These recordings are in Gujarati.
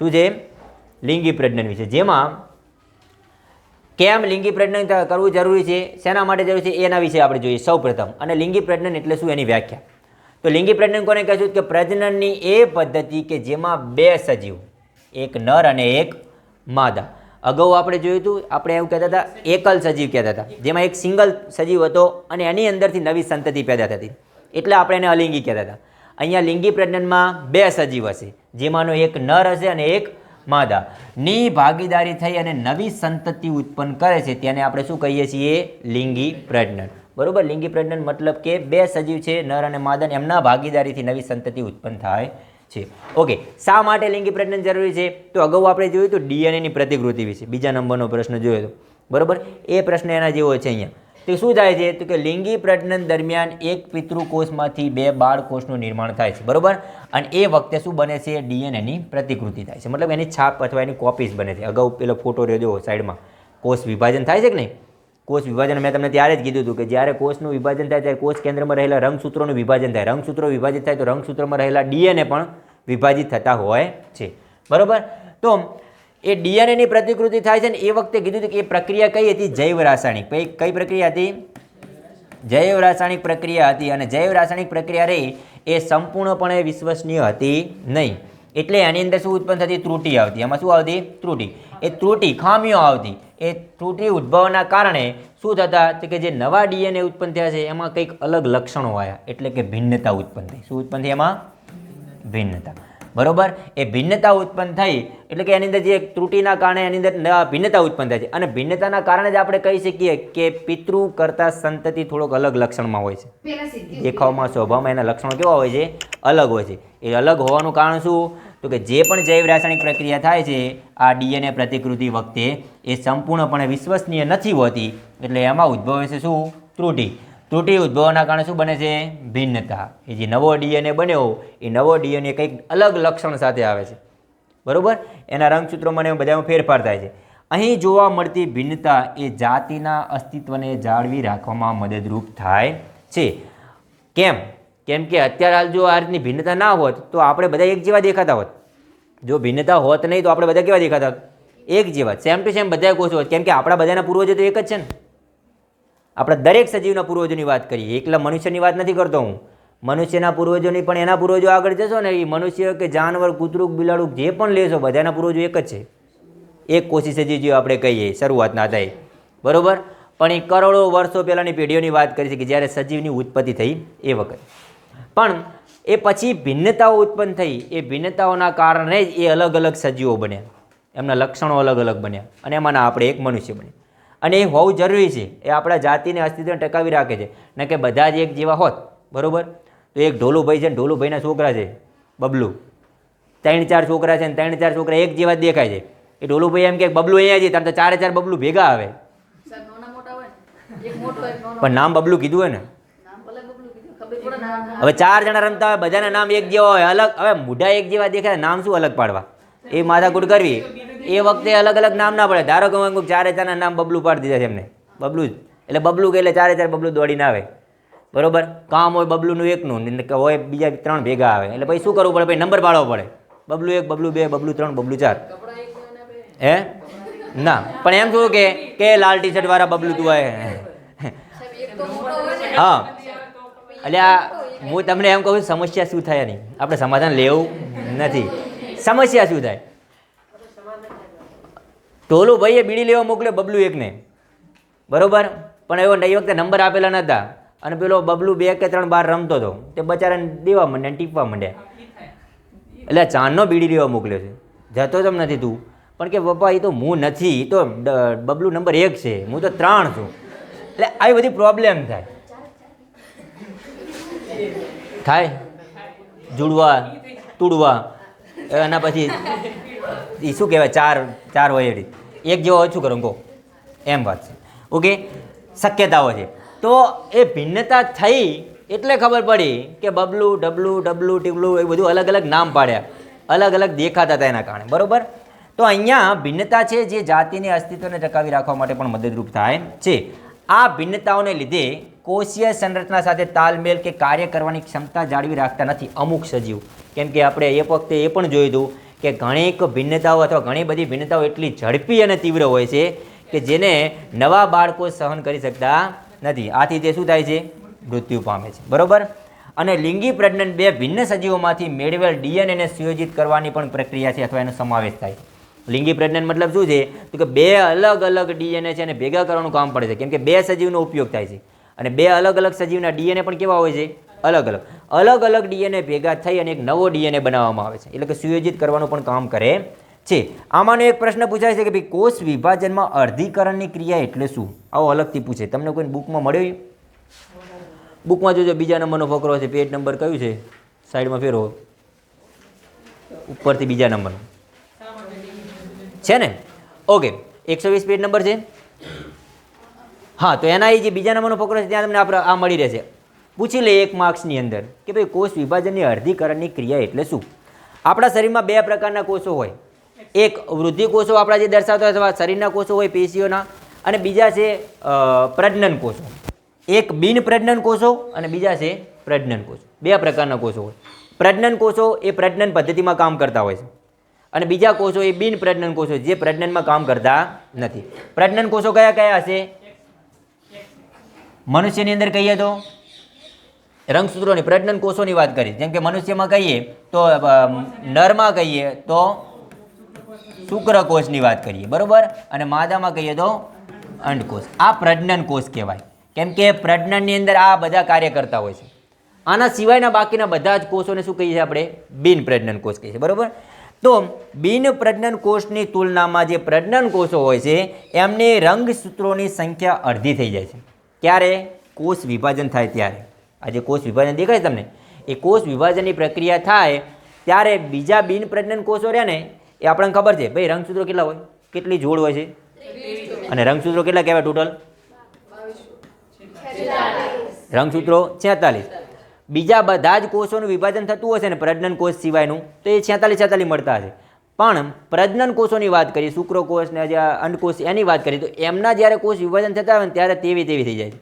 શું છે? લિંગી પ્રજનન વિશે. જેમાં કેમ લિંગી પ્રજનન કરવું જરૂરી છે? શેના માટે જરૂરી છે? એના વિશે આપણે જોઈએ. સૌપ્રથમ, અને લિંગી પ્રજનન એટલે શું? એની વ્યાખ્યા. તો લિંગી પ્રજનન કોને કહેશું કે પ્રજનનની એ પદ્ધતિ કે જેમાં બે સજીવ, એક નર અને એક માદા. અગાઉ આપણે જોયું હતું, આપણે એવું કહેતા હતા, એકલ સજીવ કહેતા હતા. જેમાં એક સિંગલ સજીવ હતો અને એની અંદરથી નવી સંતતિ પેદા થતી. એટલે આપણે એને અલિંગી કહેતા હતા. અહીંયા લિંગી પ્રજનનમાં બે સજીવ હશે, જેમાંનો એક નર હશે અને એક માદા. ની ભાગીદારી થઈ અને નવી સંતતિ ઉત્પન્ન કરે છે, તેને આપણે શું કહીએ છીએ? લિંગી પ્રજનન. બરોબર? લિંગી પ્રજનન મતલબ કે બે સજીવ છે, નર અને માદા એમના ભાગીદારીથી નવી સંતતિ ઉત્પન્ન થાય છે. ઓકે, શા માટે લિંગી પ્રજનન જરૂરી છે? તો અગાઉ આપણે જોયું હતું ડીએનએની પ્રતિકૃતિ વિશે. બીજા નંબરનો પ્રશ્ન જોયો હતો. બરોબર? એ પ્રશ્ન એના જેવો છે અહીંયા. તો શું થાય છે? તો કે લિંગી પ્રજનન દરમિયાન એક પિતૃકોષમાંથી બે બાળકોષનું નિર્માણ થાય છે, બરાબર? અને એ વખતે શું બને છે? ડીએનએની પ્રતિકૃતિ થાય છે. મતલબ એની છાપ અથવા એની કોપીઝ બને છે. અગાઉ પેલો ફોટો રહ્યો જો સાઈડમાં, કોષ વિભાજન થાય છે કે નહીં? કોષ વિભાજન મેં તમને ત્યારે જ કીધું હતું કે જ્યારે કોષનું વિભાજન થાય ત્યારે કોષ કેન્દ્રમાં રહેલા રંગસૂત્રોનું વિભાજન થાય. રંગસૂત્રો વિભાજિત થાય તો રંગસૂત્રોમાં રહેલા ડીએનએ પણ વિભાજિત થતા હોય છે. બરાબર? તો એ ડીએનએની પ્રતિકૃતિ થાય છે ને એ વખતે કીધું હતું કે એ પ્રક્રિયા કઈ હતી? જૈવ રાસાયણિક. કઈ પ્રક્રિયા હતી? જૈવ રાસાયણિક પ્રક્રિયા હતી અને જૈવ રાસાયણિક પ્રક્રિયા રહી એ સંપૂર્ણપણે વિશ્વસનીય હતી નહીં. એટલે એની અંદર શું ઉત્પન્ન થતી? ત્રુટિ આવતી. એમાં શું આવતી? ત્રુટિ. એ ત્રુટિ ખામીઓ આવતી. એ ત્રુટિ ઉદ્ભવના કારણે શું થતા? કે જે નવા ડીએનએ ઉત્પન્ન થયા છે, એમાં કંઈક અલગ લક્ષણો આવ્યા. એટલે કે ભિન્નતા ઉત્પન્ન થઈ. શું ઉત્પન્ન થઈ? એમાં ભિન્નતા. બરોબર? એ ભિન્નતા ઉત્પન્ન થઈ. એટલે કે એની અંદર જે ત્રુટિના કારણે એની અંદર ભિન્નતા ઉત્પન્ન થાય છે. અને ભિન્નતાના કારણે જ આપણે કહી શકીએ કે પિતૃ કરતાં સંતતિ થોડોક અલગ લક્ષણમાં હોય છે. દેખાવમાં સ્વભાવમાં એના લક્ષણો કેવા હોય છે? અલગ હોય છે. એ અલગ હોવાનું કારણ શું? તો કે જે પણ જૈવ રાસાયણિક પ્રક્રિયા થાય છે આ ડીએનએ પ્રતિકૃતિ વખતે એ સંપૂર્ણપણે વિશ્વસનીય નથી હોતી. એટલે એમાં ઉદ્ભવે છે શું? ત્રુટિ. ત્રુટિ ઉદ્ભવના કારણે શું બને છે? ભિન્નતા. એ જે નવો ડીએનએ બન્યો, એ નવો ડીએનએ કંઈક અલગ લક્ષણ સાથે આવે છે. બરાબર? એના રંગસૂત્રોમાં બધામાં ફેરફાર થાય છે. અહીં જોવા મળતી ભિન્નતા એ જાતિના અસ્તિત્વને જાળવી રાખવામાં મદદરૂપ થાય છે. કેમ? કેમ કે અત્યારે હાલ જો આ રીતની ભિન્નતા ના હોત, તો આપણે બધા એક જેવા દેખાતા હોત. જો ભિન્નતા હોત નહીં, તો આપણે બધા કેવા દેખાતા હોત? એક જેવા. સેમ ટુ સેમ બધા કોષો હોત. કેમ કે આપણા બધાના પૂર્વજો તો એક જ છે ને. આપણે દરેક સજીવના પૂર્વજોની વાત કરીએ, એકલા મનુષ્યની વાત નથી કરતો હું. મનુષ્યના પૂર્વજોની પણ એના પૂર્વજો આગળ જશો ને, એ મનુષ્ય કે જાનવર, કૂતરું, બિલાડું જે પણ લેશો, બધાના પૂર્વજો એક જ છે. એક કોશી સજીવ જે આપણે કહીએ શરૂઆતના હતા એ બરાબર? પણ એ કરોડો વર્ષો પહેલાંની પેઢીઓની વાત કરી છે કે જ્યારે સજીવની ઉત્પત્તિ થઈ એ વખત. પણ એ પછી ભિન્નતાઓ ઉત્પન્ન થઈ, એ ભિન્નતાઓના કારણે જ એ અલગ અલગ સજીવો બન્યા. એમના લક્ષણો અલગ અલગ બન્યા અને એમાંના આપણે એક મનુષ્ય બન્યા. અને એ હોવું જરૂરી છે. એ આપણા જાતિને અસ્તિત્વને ટકાવી રાખે છે. ન કે બધા જ એક જેવા હોત બરોબર? તો એક ઢોલુભાઈ છે ને ઢોલુભાઈના છોકરા છે બબલુ. ત્રણ ચાર છોકરા છે ને ત્રણ ચાર છોકરા એક જેવા જ દેખાય છે. એ ઢોલુભાઈ એમ કે બબલુ અહીંયા છે ત્યારે તો ચારે ચાર બબલુ ભેગા આવે. પણ નામ બબલુ કીધું હોય ને. હવે ચાર જણા રમતા હોય બધાના નામ એક જેવા હોય અલગ. હવે મોઢા એક જેવા દેખાય નામ શું અલગ પાડવા? એ માથાકૂટ કરવી. એ વખતે અલગ અલગ નામ ના પડે. ધારો કે અમુક ચારે ચારના નામ બબલું પાડી દીધા છે એમને. બબલું જ. એટલે બબલું કે એટલે ચારે ચાર બબલું દોડીને આવે. બરોબર? કામ હોય બબલુનું એકનું હોય બીજા ત્રણ ભેગા આવે. એટલે પછી શું કરવું પડે? પછી નંબર પાડવો પડે. બબલું એક, બબલું બે, બબલું ત્રણ, બબલું ચાર. હે? ના. પણ એમ શું કે કે લાલ ટી શર્ટ વાળા બબલું તું હા. એટલે આ હું તમને એમ કહું સમસ્યા શું થાય નહીં આપણે સમાધાન લેવું નથી. સમસ્યા શું થાય? ટોલું ભાઈએ બીડી લેવા મોકલ્યો બબલું એકને. બરોબર? પણ એવો એ વખતે નંબર આપેલા નહોતા અને પેલો બબલું બે કે ત્રણ બાર રમતો હતો. તે બચારાને દેવા માંડ્યા ટીપવા માંડ્યા. એટલે ચાંદનો બીડી લેવા મોકલ્યો છે. જતો તેમ નથી તું. પણ કે પપ્પા એ તો હું નથી. એ તો બબલું નંબર એક છે. હું તો ત્રણ છું. એટલે આવી બધી પ્રોબ્લેમ થાય. થાય. જુડવા, તુડવા. એના પછી એ શું કહેવાય, ચાર ચાર હોય એડી એક જેવો ઓછું કરો, કહો. એમ વાત છે. ઓકે? શક્યતાઓ છે. તો એ ભિન્નતા થઈ એટલે ખબર પડી કે બબલું, ડબલું ડબલું, ટીબલું એ બધું અલગ અલગ નામ પાડ્યા. અલગ અલગ દેખાતા હતા એના કારણે. બરાબર? તો અહીંયા ભિન્નતા છે જે જાતિને અસ્તિત્વને ટકાવી રાખવા માટે પણ મદદરૂપ થાય છે. આ ભિન્નતાઓને લીધે કોષીય સંરચના સાથે તાલમેલ કે કાર્ય કરવાની ક્ષમતા જાળવી રાખતા નથી અમુક સજીવ. કેમ કે આપણે એ વખતે એ પણ જોયું હતું કે ઘણીક ભિન્નતાઓ અથવા ઘણી બધી ભિન્નતાઓ એટલી ઝડપી અને તીવ્ર હોય છે કે જેને નવા બાળકો સહન કરી શકતા નથી. આથી તે શું થાય છે? મૃત્યુ પામે છે. બરાબર? અને લિંગી પ્રજનન બે ભિન્ન સજીવોમાંથી મેળવેલ ડીએનએને સુયોજિત કરવાની પણ પ્રક્રિયા છે અથવા એનો સમાવેશ થાય. છે લિંગી પ્રજનન મતલબ શું છે? તો કે બે અલગ અલગ ડીએનએ છે અને ભેગા કરવાનું કામ પડે છે. કેમ કે બે સજીવનો ઉપયોગ થાય છે. અને બે અલગ અલગ સજીવના ડીએનએ પણ કેવા હોય છે? અલગ અલગ. અલગ અલગ ડીએનએ ભેગા થઈ અને એક નવો ડીએનએ બનાવવામાં આવે છે. એટલે કે સુયોજિત કરવાનું પણ કામ કરે છે. આમાંનો એક પ્રશ્ન પૂછાય છે કે ભાઈ, કોષ વિભાજનમાં અર્ધીકરણની ક્રિયા એટલે શું? આવો અલગથી પૂછે. તમને કોઈ બુકમાં મળ્યો? બુકમાં જોજો, બીજા નંબરનો ફકરો છે. પેજ નંબર કયું છે? સાઈડમાં ફેરવો. ઉપરથી બીજા નંબરનો. છે ને? ઓકે. એકસો વીસ પેજ નંબર છે? હા, તો એના એ જે બીજા નંબરનો ફકરો છે, ત્યાં તમને આપણે આ મળી રહેશે. પૂછી લે એક માર્ક્સની અંદર કે ભાઈ કોષ વિભાજનની અર્ધીકરણની ક્રિયા એટલે શું? આપણા શરીરમાં બે પ્રકારના કોષો હોય. એક વૃદ્ધિ કોષો આપણા જે દર્શાવતા હોય અથવા શરીરના કોષો હોય પેશીઓના અને બીજા છે પ્રજ્ઞન કોષો. એક બિન પ્રજનન કોષો અને બીજા છે પ્રજનન કોષો. બે પ્રકારના કોષો હોય. પ્રજનન કોષો એ પ્રજનન પદ્ધતિમાં કામ કરતા હોય છે. અને બીજા કોષો એ બિન પ્રજનન કોષો જે પ્રજનનમાં કામ કરતા નથી. પ્રજનન કોષો કયા કયા હશે? મનુષ્યની અંદર કહીએ તો રંગસૂત્રોની, પ્રજનન કોષોની વાત કરી જેમ કે મનુષ્યમાં કહીએ તો નરમાં કહીએ તો શુક્રકોષની વાત કરીએ, બરોબર? અને માદામાં કહીએ તો અંડકોષ. આ પ્રજનન કોષ કહેવાય. કેમ કે પ્રજનનની અંદર આ બધા કાર્ય કરતા હોય છે. આના સિવાયના બાકીના બધા જ કોષોને શું કહીએ છીએ આપણે? બિન પ્રજનન કોષ કહીએ છીએ, બરોબર? તો બિન પ્રજનન કોષની તુલનામાં જે પ્રજનન કોષો હોય છે, એમની રંગસૂત્રોની સંખ્યા અડધી થઈ જાય છે. ક્યારે? કોષ વિભાજન થાય ત્યારે. આ જે કોષ વિભાજન દેખાય તમને? એ કોષ વિભાજનની પ્રક્રિયા થાય ત્યારે બીજા બિન પ્રજ્ઞન કોષો રહે ને, એ આપણને ખબર છે. ભાઈ, રંગસૂત્રો કેટલા હોય? કેટલી જોડ હોય છે? અને રંગસૂત્રો કેટલા કહેવાય ટોટલ? રંગસૂત્રો છેતાલીસ. બીજા બધા જ કોષોનું વિભાજન થતું હશે ને, પ્રજનન કોષ સિવાયનું, તો એ છેતાલીસ છેતાલીસ મળતા હશે. પણ પ્રજનન કોષોની વાત કરીએ શુક્રકોષ ને જે અંડકોષ એની વાત કરીએ, તો એમના જ્યારે કોષ વિભાજન થતા હોય ને ત્યારે તેવી તેવી થઈ જાય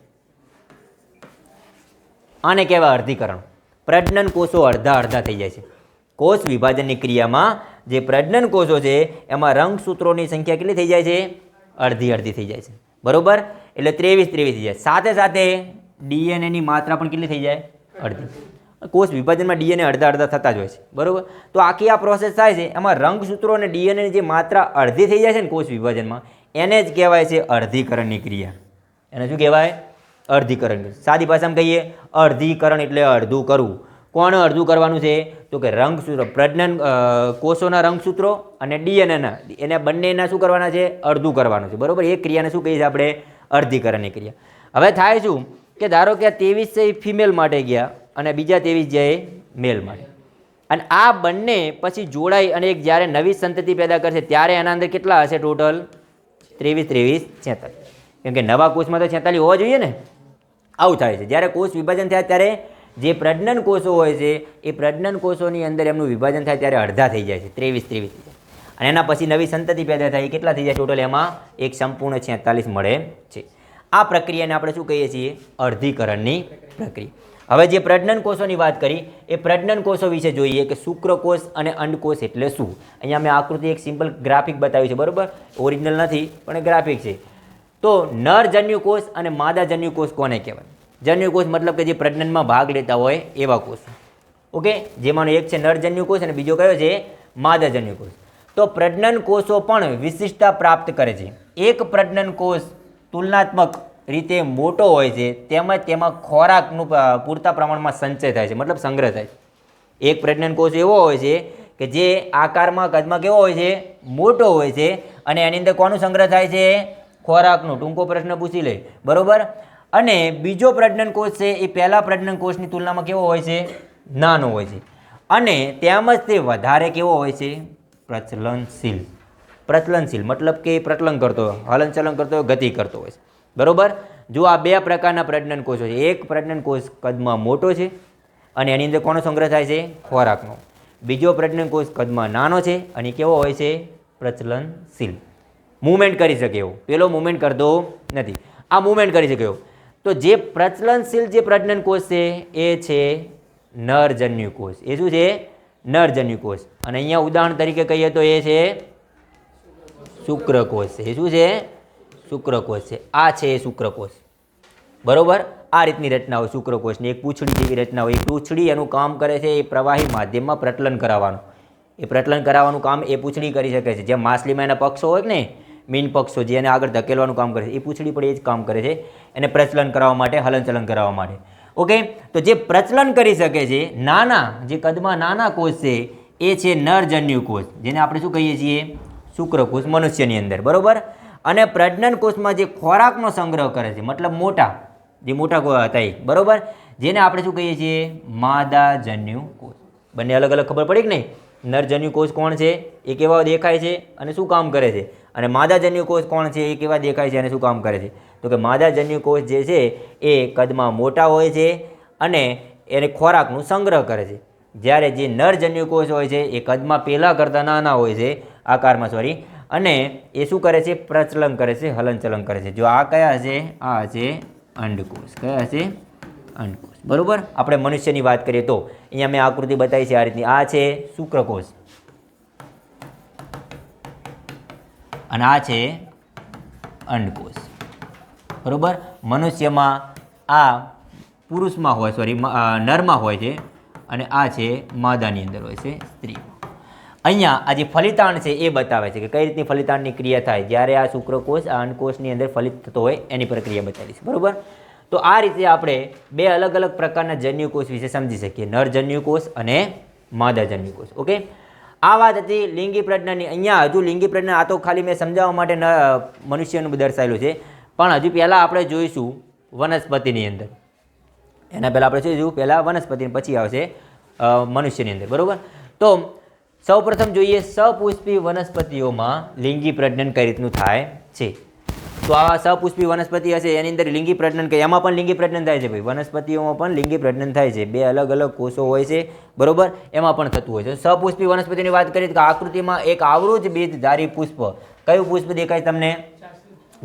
આને કહેવાય અર્ધીકરણ. પ્રજનન કોષો અડધા અડધા થઈ જાય છે. કોષ વિભાજનની ક્રિયામાં જે પ્રજનન કોષો છે, એમાં રંગસૂત્રોની સંખ્યા કેટલી થઈ જાય છે? અડધી અડધી થઈ જાય છે. બરોબર? એટલે ત્રેવીસ ત્રેવીસ થઈ જાય. સાથે સાથે ડીએનએની માત્રા પણ કેટલી થઈ જાય? અડધી. કોષ વિભાજનમાં ડીએનએ અડધા અડધા થતા જ હોય છે. બરાબર? તો આખી આ પ્રોસેસ થાય છે. એમાં રંગસૂત્રો અને ડીએનએની જે માત્રા અડધી થઈ જાય છે ને કોષ વિભાજનમાં, એને જ કહેવાય છે અર્ધીકરણની ક્રિયા. એને શું કહેવાય? અર્ધીકરણ. સાદી ભાષામાં કહીએ, અર્ધીકરણ એટલે અડધું કરવું. કોણ અડધું કરવાનું છે? તો કે રંગસૂત્રો પ્રજ્ઞન કોષોના રંગસૂત્રો અને ડીએનએના. એને બંનેના શું કરવાના છે? અડધું કરવાનું છે. બરાબર? એ ક્રિયાને શું કહીએ છીએ આપણે? અર્ધીકરણની ક્રિયા. હવે થાય શું? કે ધારો કે ત્રેવીસ ફિમેલ માટે ગયા. અને બીજા ત્રેવીસ જયે મેલ મળે. અને આ બંને પછી જોડાઈ અને એક જ્યારે નવી સંતતિ પેદા કરશે, ત્યારે એના અંદર કેટલા હશે ટોટલ? ત્રેવીસ ત્રેવીસ, છેતાલીસ. કેમ કે નવા કોષમાં તો છેતાલીસ હોવા જોઈએ ને? આવું થાય છે. જ્યારે કોષ વિભાજન થાય ત્યારે જે પ્રજનન કોષો હોય છે, એ પ્રજનન કોષોની અંદર એમનું વિભાજન થાય ત્યારે અડધા થઈ જાય છે. ત્રેવીસ ત્રેવીસ અને એના પછી નવી સંતતિ પેદા થાય કેટલા થઈ જાય ટોટલ? એમાં એક સંપૂર્ણ છેતાલીસ મળે છે. આ પ્રક્રિયાને આપણે શું કહીએ છીએ? અર્ધીકરણની પ્રક્રિયા. હવે જે પ્રજનન કોષોની વાત કરી, એ પ્રજનન કોષો વિશે જોઈએ કે શુક્રકોષ અને અંડકોષ એટલે શું? અહીંયા મેં આકૃતિ એક સિમ્પલ ગ્રાફિક બતાવ્યું છે, બરાબર? ઓરિજિનલ નથી, પણ ગ્રાફિક છે. તો નર જન્યુકોષ અને માદા જન્યુકોષ કોને કહેવાય? જન્યુકોષ મતલબ કે જે પ્રજનનમાં ભાગ લેતા હોય એવા કોષ. ઓકે? જેમાંનો એક છે નરજન્યુ કોષ અને બીજો કયો છે? માદાજન્યુ કોષ. તો પ્રજનન કોષો પણ વિશિષ્ટતા પ્રાપ્ત કરે છે. એક પ્રજનન કોષ તુલનાત્મક રીતે મોટો હોય છે, તેમજ તેમાં ખોરાકનું પૂરતા પ્રમાણમાં સંચય થાય છે, મતલબ સંગ્રહ થાય એક પ્રેગ્નન્ટ કોષ એવો હોય છે કે જે આકારમાં, કદમાં કેવો હોય છે? મોટો હોય છે અને એની અંદર કોનું સંગ્રહ થાય છે? ખોરાકનો. ટૂંકો પ્રશ્ન પૂછી લે. બરાબર? અને બીજો પ્રજનન કોષ છે, એ પહેલા પ્રજનન કોષની તુલનામાં કેવો હોય છે? નાનો હોય છે. અને તેમજ તે વધારે કેવો હોય છે? પ્રચલનશીલ. પ્રચલનશીલ. મતલબ કે પ્રચલન કરતો હલનચલન કરતો ગતિ કરતો હોય છે. બરોબર? જો આ બે પ્રકારના પ્રજનન કોષો છે, એક પ્રજનન કોષ કદમાં મોટો છે અને એની અંદર કોનો સંગ્રહ થાય છે? ખોરાકનો. બીજો પ્રજનન કોષ કદમાં નાનો છે અને કેવો હોય છે? પ્રચલનશીલ. મૂવમેન્ટ કરી શકે એવો. પેલો મૂવમેન્ટ કરતો નથી. આ મૂવમેન્ટ કરી શકે એવો. તો જે પ્રચલનશીલ જે પ્રજનન કોષ છે, એ છે નરજન્યુ કોષ. એ શું છે? નરજન્યુ કોષ. અને અહીંયા ઉદાહરણ તરીકે કહીએ તો એ છે શુક્રકોષ એ શું છે? શુક્રકોષ છે. આ છે એ શુક્રકોષ. બરોબર? આ રીતની રચના હોય શુક્રકોષની. એક પૂંછડી જેવી રચના હોય. એ પૂંછડી એનું કામ કરે છે એ પ્રવાહી માધ્યમમાં પ્રચલન કરાવવાનું. એ પ્રચલન કરાવવાનું કામ એ પૂંછડી કરી શકે છે. જેમ માછલીમાં એના પક્ષો હોય ને મીન પક્ષો જે એને આગળ ધકેલવાનું કામ કરે છે. એ પૂંછડી પણ એ જ કામ કરે છે. એને પ્રચલન કરાવવા માટે, હલનચલન કરાવવા માટે. ઓકે? તો જે પ્રચલન કરી શકે છે, નાના, જે કદમાં નાના કોષ છે, એ છે નરજન્યુ કોષ. જેને આપણે શું કહીએ છીએ? શુક્રકોષ મનુષ્યની અંદર. બરોબર? અને પ્રજનન કોષમાં જે ખોરાકનો સંગ્રહ કરે છે, મતલબ મોટા, જે મોટા હતા એ બરોબર? જેને આપણે શું કહીએ છીએ? માદાજન્યુ કોષ. બંને અલગ અલગ ખબર પડી કે નહીં? નરજન્યુ કોષ કોણ છે? એ કેવા દેખાય છે અને શું કામ કરે છે? અને માદાજન્યુ કોષ કોણ છે? એ કેવા દેખાય છે અને શું કામ કરે છે? તો કે માદાજન્યુ કોષ જે છે, એ કદમાં મોટા હોય છે અને એને ખોરાકનું સંગ્રહ કરે છે. જ્યારે જે નરજન્યુ કોષ હોય છે, એ કદમાં પહેલાં કરતાં નાના હોય છે, આકારમાં સોરી અને એ શું કરે છે? પ્રચલન કરે છે, હલનચલન કરે છે. જો આ કયા હશે આ હશે અંડકોષ. કયા હશે અંડકોષ. બરાબર? આપણે મનુષ્યની વાત કરીએ તો અહીંયા મેં આકૃતિ બતાવી છે આ રીતની. આ છે શુક્રકોષ. અને આ છે અંડકોષ. બરાબર? મનુષ્યમાં આ પુરુષમાં હોય સોરી નરમાં હોય છે અને આ છે માદાની અંદર હોય છે સ્ત્રીમાં. અહીંયા આ જે ફલિતાણ છે એ બતાવે છે કે કઈ રીતની ફલિતાણની ક્રિયા થાય. જ્યારે આ શુક્રકોષ, આ અંડકોષની અંદર ફલિત થતો હોય એની પ્રક્રિયા બતાવી છે. બરોબર? તો આ રીતે આપણે બે અલગ અલગ પ્રકારના જન્યુકોષ વિશે સમજી શકીએ. નર જન્યુકોષ અને માદા જન્યુકોષ ઓકે? આ વાત હતી લિંગી પ્રજ્ઞાની. અહીંયા હજુ લિંગી પ્રજ્ઞા, આ તો ખાલી મેં સમજાવવા માટે મનુષ્યનું દર્શાવેલું છે. પણ હજુ પહેલાં આપણે જોઈશું વનસ્પતિની અંદર. એના પહેલાં આપણે જોઈશું પહેલાં વનસ્પતિ પછી આવશે મનુષ્યની અંદર. બરાબર? તો સૌપ્રથમ જોઈએ સપુષ્પી વનસ્પતિઓમાં લિંગી પ્રજનન કઈ રીતનું થાય છે? તો આ સપુષ્પી વનસ્પતિ હશે, એની અંદર લિંગી પ્રજનન કે એમાં પણ લિંગી પ્રજનન થાય છે ભાઈ. વનસ્પતિઓમાં પણ લિંગી પ્રજનન થાય છે. બે અલગ અલગ કોષો હોય છે, બરોબર? એમાં પણ થતું હોય છે. સપુષ્પી વનસ્પતિની વાત કરીએ તો આકૃતિમાં એક આવૃત બીજધારી પુષ્પ. કયું પુષ્પ દેખાય તમને?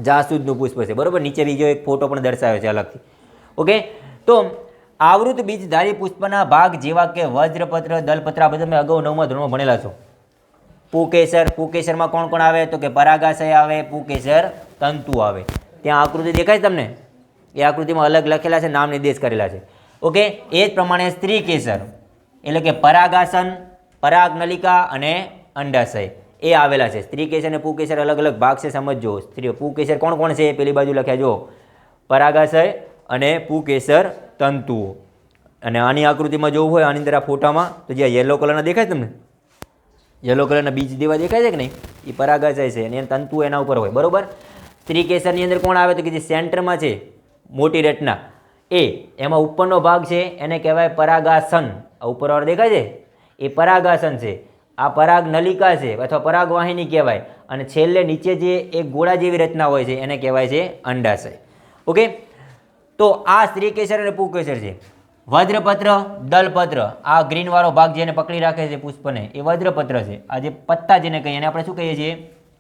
જાસૂદનું પુષ્પ છે, બરોબર? નીચે બીજો એક ફોટો પણ દર્શાવ્યો છે અલગથી. ઓકે? તો આવૃત બીજધારી પુષ્પના ભાગ જેવા કે વજ્રપત્ર, દલપત્ર આ બધા તમે અગાઉ નવમા ધોરણમાં ભણેલા છો. પુકેસર, પુકેસરમાં કોણ કોણ આવે? તો કે પરાગાશય આવે, પુકેસર, તંતુ આવે. ત્યાં આકૃતિ દેખાય તમને? એ આકૃતિમાં અલગ લખેલા છે, નામ નિર્દેશ કરેલા છે. ઓકે, એ જ પ્રમાણે સ્ત્રી કેસર એટલે કે પરાગાસન, પરાગનલિકા અને અંડાશય એ આવેલા છે. સ્ત્રી કેસર અને પુકેસર અલગ અલગ ભાગ છે, સમજજો. સ્ત્રી પુકેસર કોણ કોણ છે પેલી બાજુ લખ્યા જો પરાગાશય અને પુકેસર તંતુઓ. અને આની આકૃતિમાં જોવું હોય, આની અંદર આ ફોટામાં, તો જે યલો કલરના દેખાય તમને? યલો કલરના બીજ દેવા દેખાય છે કે નહીં? એ પરાગાશય છે અને તંતુ એના ઉપર હોય, બરાબર? ત્રિકેસરની અંદર કોણ આવે તો કે જે સેન્ટરમાં છે, મોટી રચના એ, એમાં ઉપરનો ભાગ છે, એને કહેવાય પરાગાસન. આ ઉપરવાળો દેખાય છે? એ પરાગાસન છે. આ પરાગ નલિકા છે, અથવા પરાગવાહિની કહેવાય. અને છેલ્લે નીચે જે એક ગોળા જેવી રચના હોય છે, એને કહેવાય છે અંડાશય. ઓકે? તો આ સ્ત્રી કેસર અને પુકેસર છે. વજ્રપત્ર, દલપત્ર, આ ગ્રીન વાળો ભાગ જેને પકડી રાખે છે પુષ્પને, એ વજ્રપત્ર છે. આ જે પત્તા જેને કહીએ એને આપણે શું કહીએ છીએ?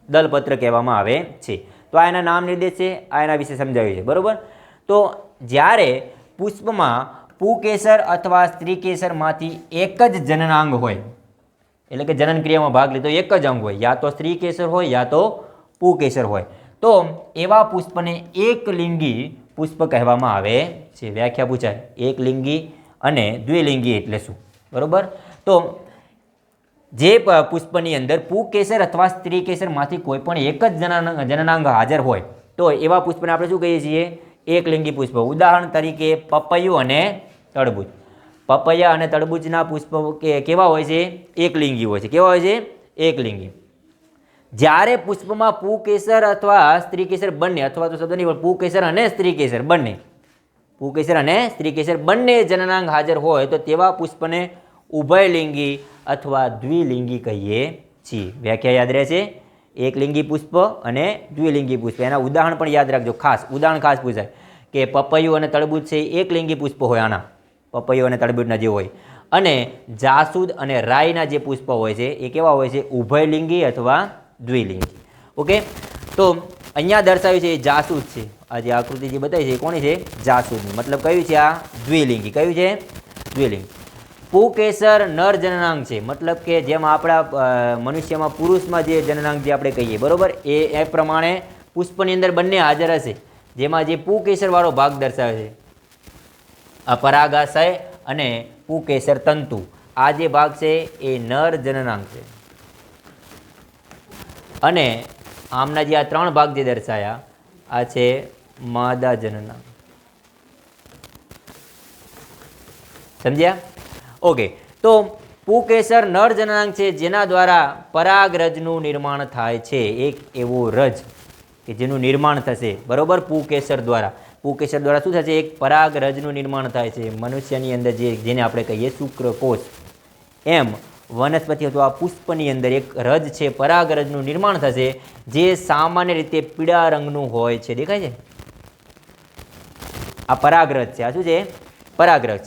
દલપત્ર કહેવામાં આવે છે. તો આ એના નામ નિર્દેશ છે, આ એના વિશે સમજાવ્યું છે. બરાબર? તો જ્યારે પુષ્પમાં પુકેસર અથવા સ્ત્રી કેસરમાંથી એક જ જનનાંગ હોય, એટલે કે જનન ક્રિયામાં ભાગ લીધો એક જ અંગ હોય. યા તો સ્ત્રી કેસર હોય, યા તો પુકેસર હોય. તો એવા પુષ્પને એક લિંગી પુષ્પ કહેવામાં આવે છે. વ્યાખ્યા પૂછાય. એક લિંગી અને દ્વિલિંગી એટલે શું? બરાબર? તો જે પુષ્પની અંદર પુકેસર અથવા સ્ત્રી કેસરમાંથી કોઈ પણ એક જ જનનાંગ જનનાંગ હાજર હોય, તો એવા પુષ્પને આપણે શું કહીએ છીએ? એકલિંગી પુષ્પ. ઉદાહરણ તરીકે પપૈયું અને તરબૂચ પપૈયા અને તરબૂચના પુષ્પ કેવા હોય છે? એકલિંગી હોય છે. કેવા હોય છે? એકલિંગી જ્યારે પુષ્પમાં પુકેસર અથવા સ્ત્રી કેસર બંને, અથવા તો શબ્દ નહીં પણ કેસર અને સ્ત્રી કેસર બંને. પુકેસર અને સ્ત્રી કેસર બંને જનનાંગ હાજર હોય તો તેવા પુષ્પને ઉભયલિંગી અથવા દ્વિલિંગી કહીએ છીએ. વ્યાખ્યા યાદ રહે છે એકલિંગી પુષ્પ અને દ્વિલિંગી પુષ્પ. એના ઉદાહરણ પણ યાદ રાખજો. ખાસ, ઉદાહરણ ખાસ પૂછાય. કે પપૈયું અને તરબૂચ છે એક એકલિંગી પુષ્પ હોય આના. પપૈયું અને તરબૂચના જે હોય. અને જાસૂદ અને રાઈના જે પુષ્પ હોય છે એ કેવા હોય છે? ઉભયલિંગી અથવા દ્વિલિંગી. ઓકે? તો અહીંયા દર્શાવ્યું છે એ જાસૂદ છે. આ જે આકૃતિ જે બતાવી છે એ કોની છે? જાસૂદની. મતલબ કયું છે આ? દ્વિલિંગી. કયું છે? દ્વિલિંગી. પુકેસર નર જનનાંગ છે. મતલબ કે જેમ આપણા મનુષ્યમાં પુરુષમાં જે જનનાંગ જે આપણે કહીએ, બરોબર? એ એ પ્રમાણે પુષ્પની અંદર બંને હાજર હશે. જેમાં જે પુકેસરવાળો ભાગ દર્શાવે છે. આ પરાગાશય અને પુકેસર તંતુ. આ જે ભાગ છે એ નર જનનાંગ છે. અને આમના જે આ ત્રણ ભાગ જે દર્શાયા, આ છે માદા જનનાંગ સમજ્યા? ઓકે, તો પુકેસર નર જનનાંગ છે, જેના દ્વારા પરાગરજનું નિર્માણ થાય છે, એક એવો રજ કે જેનું નિર્માણ થશે. બરોબર? પુકેસર દ્વારા. પુકેસર દ્વારા શું થશે? એક પરાગરજનું નિર્માણ થાય છે. મનુષ્યની અંદર જે, જેને આપણે કહીએ શુક્રકોષ. એમ વનસ્પતિ અથવા પુષ્પની અંદર એક રજ છે, પરાગરજનું નિર્માણ થશે, જે સામાન્ય રીતે પીળા રંગનું હોય છે. દેખાય છે? આ પરાગરજ છે. આ શું છે? પરાગરજ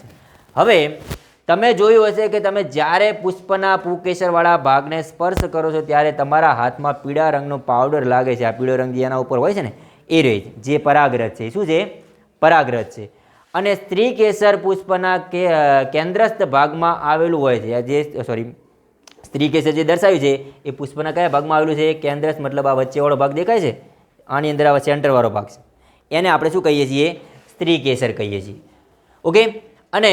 હવે, તમે જોયું હશે કે તમે જ્યારે પુષ્પના પુકેસરવાળા ભાગને સ્પર્શ કરો છો, ત્યારે તમારા હાથમાં પીળા રંગનો પાવડર લાગે છે. આ પીળો રંગ એના ઉપર હોય છે ને? એ રહે છે. જે પરાગરજ છે. શું છે? પરાગરજ છે. અને સ્ત્રી કેસર પુષ્પના કેન્દ્રસ્થ ભાગમાં આવેલું હોય છે. જે સોરી સ્ત્રી કેસર જે દર્શાવ્યું છે, એ પુષ્પના કયા ભાગમાં આવેલું છે? કેન્દ્રસ્થ મતલબ આ વચ્ચેવાળો ભાગ દેખાય છે? આની અંદર આ સેન્ટરવાળો ભાગ છે. એને આપણે શું કહીએ છીએ? સ્ત્રી કેસર કહીએ છીએ. ઓકે? અને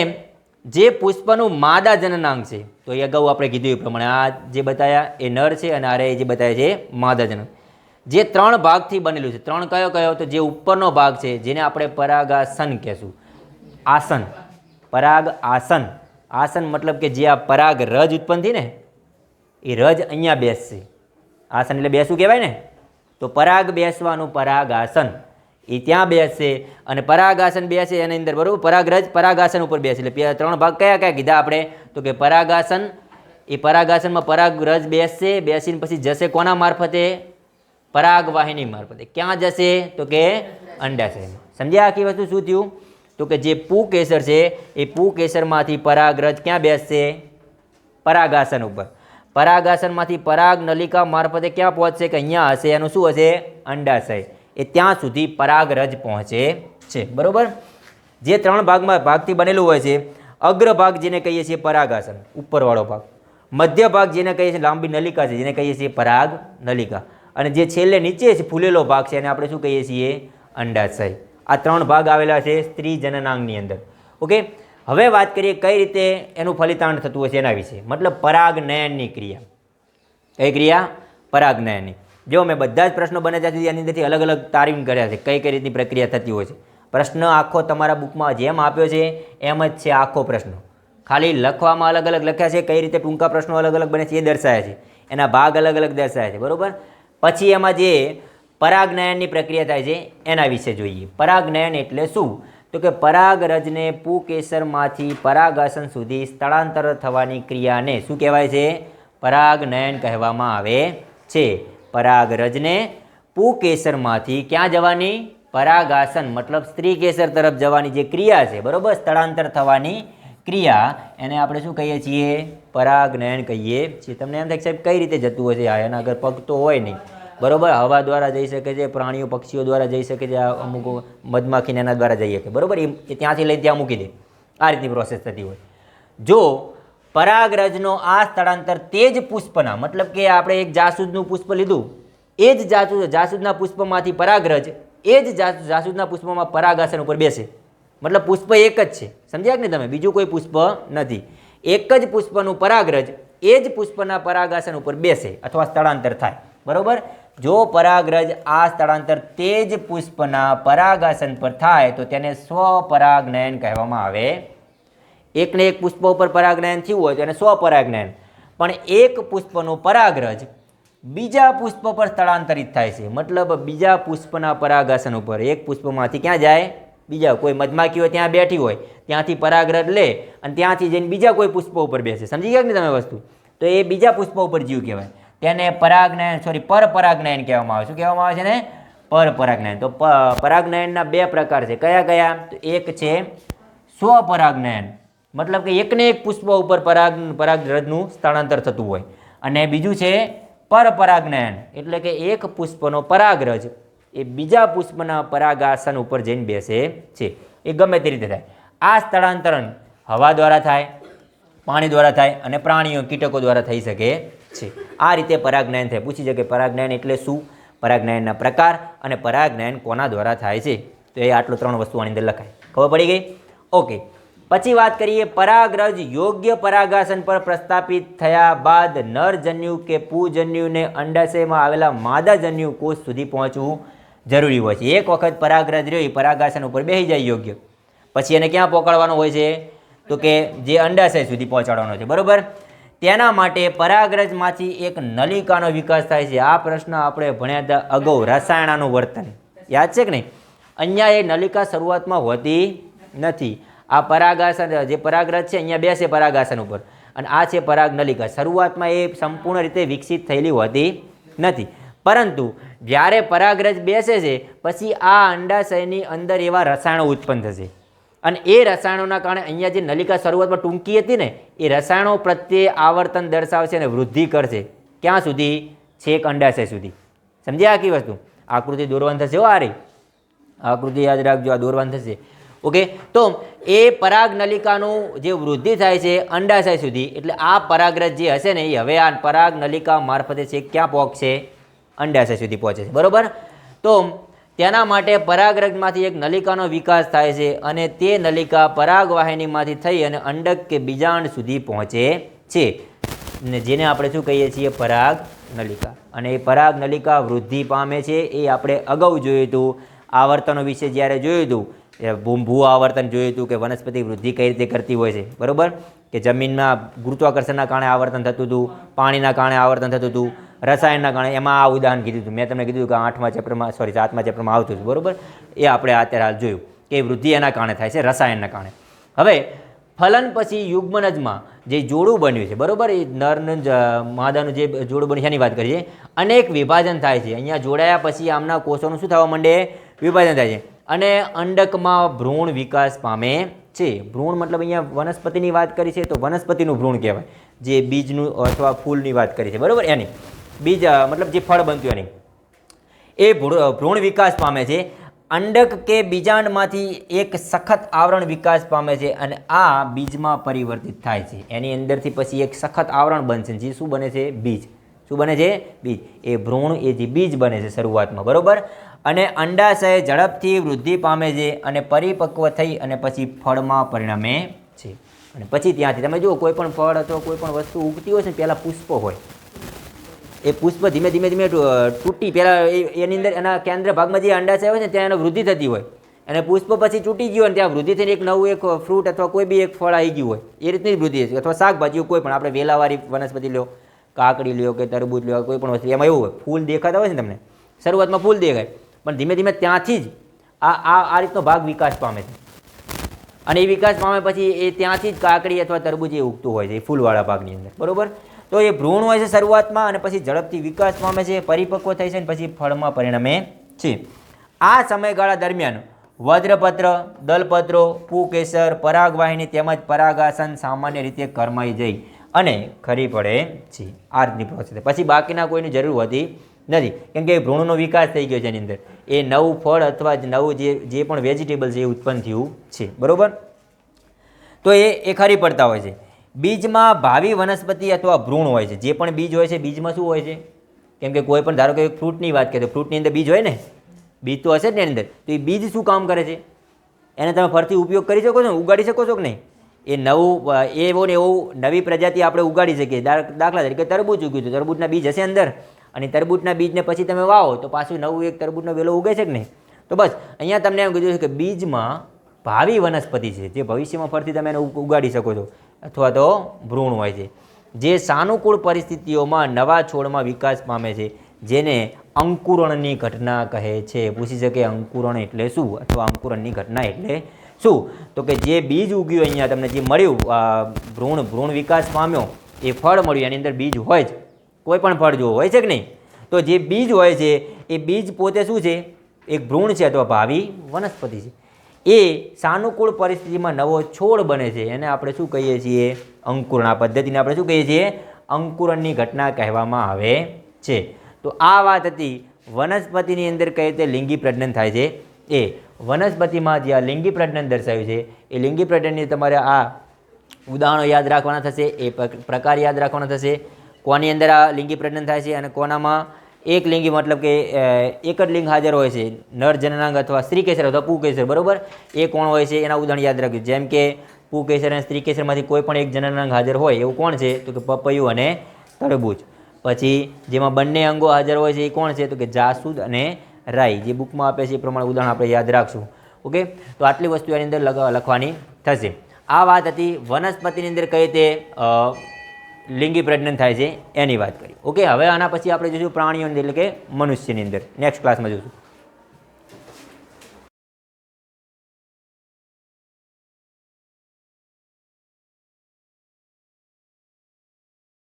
જે પુષ્પનું માદા જનનાંગ છે, તો એ અગાઉ આપણે કીધું એ પ્રમાણે આ જે બતાવ્યા એ નર છે અને આરે જે બતાવ્યા છે, માદા જનન જે ત્રણ ભાગથી બનેલું છે, ત્રણ કયો કયો? તો જે ઉપરનો ભાગ છે, જેને આપણે પરાગાસન કહેશું. આસન. પરાગ આસન. આસન મતલબ કે જે આ પરાગ રજ ઉત્પન્ન થઈ ને એ રજ અહીંયા બેસશે. આસન એટલે બેસવું કહેવાય ને? તો પરાગ બેસવાનું પરાગ આસન. એ ત્યાં બેસશે અને પરાગ આસન બેસે એની અંદર બરાબર? પરાગ આસન ઉપર બેસે. એટલે ત્રણ ભાગ કયા કયા કીધા આપણે? તો કે પરાગ આસન, એ પરાગ આસનમાં પરાગ રજ બેસશે, બેસીને પછી જશે કોના મારફતે? પરાગવાહિની મારફતે. ક્યાં જશે? તો કે અંડાશયમાં સમજ્યા આખી વસ્તુ શું થયું? તો કે જે પૂ કેસર છે, એ પૂ કેસરમાંથી પરાગરજ ક્યાં બેસશે? પરાગાસન ઉપર. પરાગાસનમાંથી પરાગ નલિકા મારફતે ક્યાં પહોંચશે? કે અહીંયા હશે. એનું શું હશે? અંડાશય. એ ત્યાં સુધી પરાગરજ પહોંચે છે. બરાબર? જે ત્રણ ભાગમાં ભાગથી બનેલું હોય છે. અગ્રભાગ જેને કહીએ છીએ પરાગાસન, ઉપરવાળો ભાગ. મધ્ય ભાગ જેને કહીએ છીએ લાંબી નલિકા છે, જેને કહીએ છીએ પરાગ નલિકા. અને જે છેલ્લે નીચે છે, ફૂલેલો ભાગ છે, એને આપણે શું કહીએ છીએ? અંડાશય. આ ત્રણ ભાગ આવેલા છે સ્ત્રી જનનાંગની અંદર. ઓકે હવે વાત કરીએ કઈ રીતે એનું ફલિતાંડ થતું હશે એના વિશે. મતલબ પરાગનયનની ક્રિયા. કઈ ક્રિયા? પરાગનયનની જો મેં બધા જ પ્રશ્નો બને ત્યાં સુધી એની અંદરથી અલગ અલગ તાલીમ કર્યા છે, કઈ કઈ રીતની પ્રક્રિયા થતી હોય છે. પ્રશ્ન આખો તમારા બુકમાં જેમ આપ્યો છે, એમ જ છે આખો પ્રશ્ન. ખાલી લખવામાં અલગ અલગ લખ્યા છે, કઈ રીતે ટૂંકા પ્રશ્નો અલગ અલગ બને છે એ દર્શાયા છે. એના ભાગ અલગ અલગ દર્શાયા છે, બરાબર? પછી એમાં જે પરાગનયનની પ્રક્રિયા થાય છે, એના વિશે જોઈએ. પરાગનયન એટલે શું? તો કે પરાગરજને પુકેસરમાંથી પરાગાસન સુધી સ્થળાંતર થવાની ક્રિયાને શું કહેવાય છે? પરાગનયન કહેવામાં આવે છે. પરાગરજને પુકેસરમાંથી ક્યાં જવાની? પરાગાસન, મતલબ સ્ત્રી કેસર તરફ જવાની જે ક્રિયા છે, બરોબર? સ્થળાંતર થવાની ક્રિયા. એને આપણે શું કહીએ છીએ? પરાગનયન કહીએ છીએ. તમને એમ થાય સાહેબ, કઈ રીતે જતું હશે? આ એના આગળ પગતો હોય નહીં. બરોબર? હવા દ્વારા જઈ શકે છે, પ્રાણીઓ, પક્ષીઓ દ્વારા જઈ શકે છે અમુક મધમાખીને એના દ્વારા જઈ શકે બરોબર? એ ત્યાંથી લઈ ત્યાં મૂકી દે. આ રીતની પ્રોસેસ થતી હોય. જો પરાગરજનો આ સ્થળાંતર તે જ પુષ્પના, મતલબ કે આપણે એક જાસૂદનું પુષ્પ લીધું, એ જ જાસૂદ, જાસૂદના પુષ્પમાંથી પરાગરજ, એ જ જાસૂદના પુષ્પમાં પરાગાસન ઉપર બેસે. મતલબ પુષ્પ એક જ છે. સમજ્યા કે નહીં તમે? બીજું કોઈ પુષ્પ નથી. એક જ પુષ્પનું પરાગરજ, એ જ પુષ્પના પરાગાસન ઉપર બેસે અથવા સ્થળાંતર થાય. બરોબર? જો પરાગરજ આ સ્થળાંતર તે જ પુષ્પના પરાગાસન પર થાય, તો તેને સ્વપરાગનયન કહેવામાં આવે. એકને એક પુષ્પ ઉપર પરાગનયન થયું હોય, તો એને સ્વપરાગનયન. પણ એક પુષ્પનું પરાગરજ બીજા પુષ્પ પર સ્થળાંતરિત થાય છે. મતલબ બીજા પુષ્પના પરાગાસન ઉપર એક પુષ્પમાંથી ક્યાં જાય? બીજા, કોઈ મધમાખીઓ ત્યાં બેઠી હોય, ત્યાંથી પરાગરજ લે અને ત્યાંથી જઈને બીજા કોઈ પુષ્પ ઉપર બેસે. સમજી ગયા કે તમે વસ્તુ? તો એ બીજા પુષ્પ ઉપર જીવ કહેવાય. તેને પરાગનયન સોરી પરપરાગનયન કહેવામાં આવે શું કહેવામાં આવે છે ને પરપરાગનયન. તો પરાગનયનના બે પ્રકાર છે. કયા કયા? તો એક છે સ્વપરાગનયન. મતલબ કે એકને એક પુષ્પ ઉપર પરાગ પરાગરજનું સ્થળાંતર થતું હોય. અને બીજું છે પરપરાગનયન. એટલે કે એક પુષ્પનો પરાગરજ એ બીજા પુષ્પના પરાગાસન ઉપર જઈને બેસે છે. એ ગમે તે રીતે થાય. આ સ્થળાંતરણ હવા દ્વારા થાય, પાણી દ્વારા થાય અને પ્રાણીઓ, કીટકો દ્વારા થઈ શકે છે. આ રીતે પરાગનયન થાય. પૂછી શકે પરાગનયન એટલે શું? પરાગનયનના પ્રકાર અને પરાગનયન કોના દ્વારા થાય છે? તો એ આટલો ત્રણ વસ્તુ આની અંદર લખાય. ખબર પડી ગઈ? ઓકે પછી વાત કરીએ પરાગરજ યોગ્ય પરાગાસન પર પ્રસ્થાપિત થયા બાદ નરજન્યુ કે પૂજન્યુને અંડાશયમાં આવેલા માદાજન્યુ કોષ સુધી પહોંચવું જરૂરી હોય છે. એક વખત પરાગરજ રહ્યો, એ પરાગાસન ઉપર બેસી જાય યોગ્ય. પછી એને ક્યાં પહોંચાડવાનો હોય છે? તો કે જે અંડાશય સુધી પહોંચાડવાનો છે. બરોબર? તેના માટે પરાગરજમાંથી એક નલિકાનો વિકાસ થાય છે. આ પ્રશ્ન આપણે ભણ્યા હતા અગાઉ રસાયણાનું વર્તન. યાદ છે કે નહીં? અહીંયા એ નલિકા શરૂઆતમાં હોતી નથી. આ પરાગાસન, જે પરાગરજ છે, અહીંયા બેસે પરાગાસન ઉપર. અને આ છે પરાગ નલિકા. શરૂઆતમાં એ સંપૂર્ણ રીતે વિકસિત થયેલી હોતી નથી. પરંતુ જ્યારે પરાગરજ બેસે છે, પછી આ અંડાશયની અંદર એવા રસાયણો ઉત્પન્ન થશે. અને એ રસાયણોના કારણે અહીંયા જે નલિકા શરૂઆતમાં ટૂંકી હતી ને, એ રસાયણો પ્રત્યે આવર્તન દર્શાવશે અને વૃદ્ધિ કરશે. ક્યાં સુધી? છેક અંડાશય સુધી. સમજ્યા આખી વસ્તુ? આકૃતિ દોરવાની થશે હો આ રહી આકૃતિ યાદ રાખજો, આ દોરવાનું થશે. ઓકે, તો એ પરાગ નલિકાનું જે વૃદ્ધિ થાય છે અંડાશય સુધી, એટલે આ પરાગરજ જે હશે ને, એ હવે આ પરાગ નલિકા મારફતે છે ક્યાં પહોંચશે? અંડાશય સુધી પહોંચે છે. બરાબર? તો તેના માટે પરાગરજમાંથી એક નલિકાનો વિકાસ થાય છે અને તે નલિકા પરાગવાહિનીમાંથી થઈ અને અંડક કે બીજાંડ સુધી પહોંચે છે. ને જેને આપણે શું કહીએ છીએ? પરાગ નલિકા. અને એ પરાગ નલિકા વૃદ્ધિ પામે છે એ આપણે અગાઉ જોયું હતું. આવર્તનો વિશે જ્યારે જોયું હતું ભૂ આવર્તન જોયું હતું કે વનસ્પતિ વૃદ્ધિ કઈ રીતે કરતી હોય છે, બરાબર? કે જમીનમાં ગુરુત્વાકર્ષણના કારણે આવર્તન થતું હતું, પાણીના કારણે આવર્તન થતું હતું રસાયણના કારણે એમાં આ ઉદાહરણ કીધું હતું. મેં તમને કીધું કે આઠમા ચેપ્ટરમાં સોરી સાતમા ચેપ્ટરમાં આવતું હતું. બરોબર? એ આપણે અત્યારે હાલ જોયું કે વૃદ્ધિ એના કારણે થાય છે, રસાયણના કારણે. હવે, ફલન પછી યુગ્મનજમાં જે જોડું બન્યું છે, બરાબર? એ નરનું માદાનું જે જોડું બન્યું છે, એની વાત કરીએ. અનેક વિભાજન થાય છે. અહીંયા જોડાયા પછી આમના કોષોનું શું થવા માંડે? વિભાજન થાય છે. અને અંડકમાં ભ્રૂણ વિકાસ પામે છે. ભ્રૂણ મતલબ અહીંયા વનસ્પતિની વાત કરી છે, તો વનસ્પતિનું ભ્રૂણ કહેવાય. જે બીજનું અથવા ફૂલની વાત કરી છે. બરાબર? એની. બીજ મતલબ જે ફળ બનતું એની. એ ભ્રૂ- ભ્રૂણ વિકાસ પામે છે. અંડક કે બીજાંડમાંથી એક સખત આવરણ વિકાસ પામે છે અને આ બીજમાં પરિવર્તિત થાય છે. એની અંદરથી પછી એક સખત આવરણ બનશે જે શું બને છે? બીજ. શું બને છે? બીજ. એ ભ્રૂણ, એ જે બીજ બને છે શરૂઆતમાં, બરાબર? અને અંડાશય ઝડપથી વૃદ્ધિ પામે છે અને પરિપક્વ થઈ અને પછી ફળમાં પરિણમે છે. અને પછી ત્યાંથી તમે જુઓ, કોઈ પણ ફળ અથવા કોઈ પણ વસ્તુ ઉગતી હોય છે પહેલાં પુષ્પ હોય. એ પુષ્પ ધીમે ધીમે ધીમે તૂટી. પહેલાં એની અંદર એના કેન્દ્ર ભાગમાં જે અંડાશય હોય છે ત્યાં એનો વૃદ્ધિ થતી હોય. અને પુષ્પ પછી તૂટી ગયું હોય ને ત્યાં વૃદ્ધિ થઈને એક નવું એક ફ્રૂટ અથવા કોઈ બી એક ફળ આવી ગયું હોય. એ રીતની વૃદ્ધિ અથવા શાકભાજીઓ કોઈ પણ, આપણે વેલાવાળી વનસ્પતિ લ્યો, કાકડી લ્યો કે તરબૂચ લ્યો, કોઈ પણ વસ્તુ. એમાં એવું હોય, ફૂલ દેખાતા હોય છે તમને? શરૂઆતમાં ફૂલ દેખાય. પણ ધીમે ધીમે ત્યાંથી જ આ આ આ રીતનો ભાગ વિકાસ પામે છે. અને એ વિકાસ પામે પછી એ ત્યાંથી જ કાકડી અથવા તરબૂચ એ ઉગતું હોય છે, એ ફૂલવાળા ભાગની અંદર. બરોબર? તો એ ભ્રૂણ હોય છે શરૂઆતમાં અને પછી ઝડપથી વિકાસ પામે છે, પરિપક્વ થાય છે અને પછી ફળમાં પરિણમે છે. આ સમયગાળા દરમિયાન વજ્રપત્ર, દલપત્રો, પુકેસર, પરાગવાહિની તેમજ પરાગાસન સામાન્ય રીતે કરમાઈ જઈ અને ખરી પડે છે. આ રીતની પ્રોસેસ પછી બાકીના કોઈની જરૂર હોતી નથી. કેમ કે ભ્રૂણનો વિકાસ થઈ ગયો છે એની અંદર. એ નવું ફળ અથવા નવું જે જે પણ વેજીટેબલ છે એ ઉત્પન્ન થયું છે. બરાબર? તો એ એ ખરી પડતા હોય છે. બીજમાં ભાવિ વનસ્પતિ અથવા ભ્રૂણ હોય છે. જે પણ બીજ હોય છે, બીજમાં શું હોય છે? કેમ કે કોઈ પણ ધારો કે ફ્રૂટની વાત કરીએ તો ફ્રૂટની અંદર બીજ હોય ને? બીજ તો હશે જ ને અંદર. તો એ બીજ શું કામ કરે છે? એને તમે ફરતી ઉપયોગ કરી શકો છો ને? ઉગાડી શકો છો કે નહીં? એ નવું એવો ને એવું નવી પ્રજાતિ આપણે ઉગાડી શકીએ. દાખલા તરીકે તરબૂચ ઉગ્યું હતું તરબૂચના બીજ હશે અંદર. અને તરબૂચના બીજને પછી તમે વાવો તો પાછું નવું એક તરબૂચનો વેલો ઉગે છે કે નહીં? તો બસ, અહીંયા તમને એમ કીધું છે કે બીજમાં ભાવિ વનસ્પતિ છે. જે ભવિષ્યમાં ફરતી તમે એને ઉગ- ઉગાડી શકો છો. અથવા તો ભ્રૂણ હોય છે. જે સાનુકૂળ પરિસ્થિતિઓમાં નવા છોડમાં વિકાસ પામે છે, જેને અંકુરણની ઘટના કહે છે. પૂછી શકે અંકુરણ એટલે શું અથવા અંકુરણની ઘટના એટલે શું? તો કે જે બીજ ઉગ્યું અહીંયા તમને જે મળ્યું ભ્રૂણ ભ્રૂણ વિકાસ પામ્યો, એ ફળ મળ્યું, એની અંદર બીજ હોય જ. કોઈ પણ ફળ જો હોય છે કે નહીં? તો જે બીજ હોય છે, એ બીજ પોતે શું છે? એક ભ્રૂણ છે અથવા ભાવિ વનસ્પતિ છે. એ સાનુકૂળ પરિસ્થિતિમાં નવો છોડ બને છે. એને આપણે શું કહીએ છીએ? અંકુરણ પદ્ધતિને આપણે શું કહીએ છીએ? અંકુરણની ઘટના કહેવામાં આવે છે. તો આ વાત હતી વનસ્પતિની અંદર કઈ રીતે લિંગી પ્રજનન થાય છે? એ વનસ્પતિમાં જે આ લિંગી પ્રજનન દર્શાવ્યું છે, એ લિંગી પ્રજનનની તમારે આ ઉદાહરણો યાદ રાખવાના થશે, એ પ્ર- પ્રકાર યાદ રાખવાના થશે. કોની અંદર આ લિંગી પ્રજનન થાય છે અને કોનામાં એક લિંગી મતલબ કે એક જ લિંગ હાજર હોય છે. નર, જનનાંગ અથવા સ્ત્રી કેસર અથવા પુકેસર બરાબર? એ કોણ હોય છે? એના ઉદાહરણ યાદ રાખજો. જેમ કે પુકેસર અને સ્ત્રી કેસરમાંથી કોઈ પણ એક જનનાંગ હાજર હોય, એવું કોણ છે? તો કે પપૈયું અને તરબૂચ પછી, જેમાં બંને અંગો હાજર હોય છે, એ કોણ છે? તો કે જાસૂદ અને રાઈ. જે બુકમાં આપે છે, એ પ્રમાણે ઉદાહરણ આપણે યાદ રાખશું. ઓકે? તો આટલી વસ્તુ એની અંદર લખવાની થશે. આ વાત હતી વનસ્પતિની અંદર કઈ રીતે લિંગી પ્રજનન થાય છે, એની વાત કરી. ઓકે હવે આના પછી આપણે જોઈશું પ્રાણીઓની એટલે કે મનુષ્યની અંદર. નેક્સ્ટ ક્લાસમાં જોઈશું.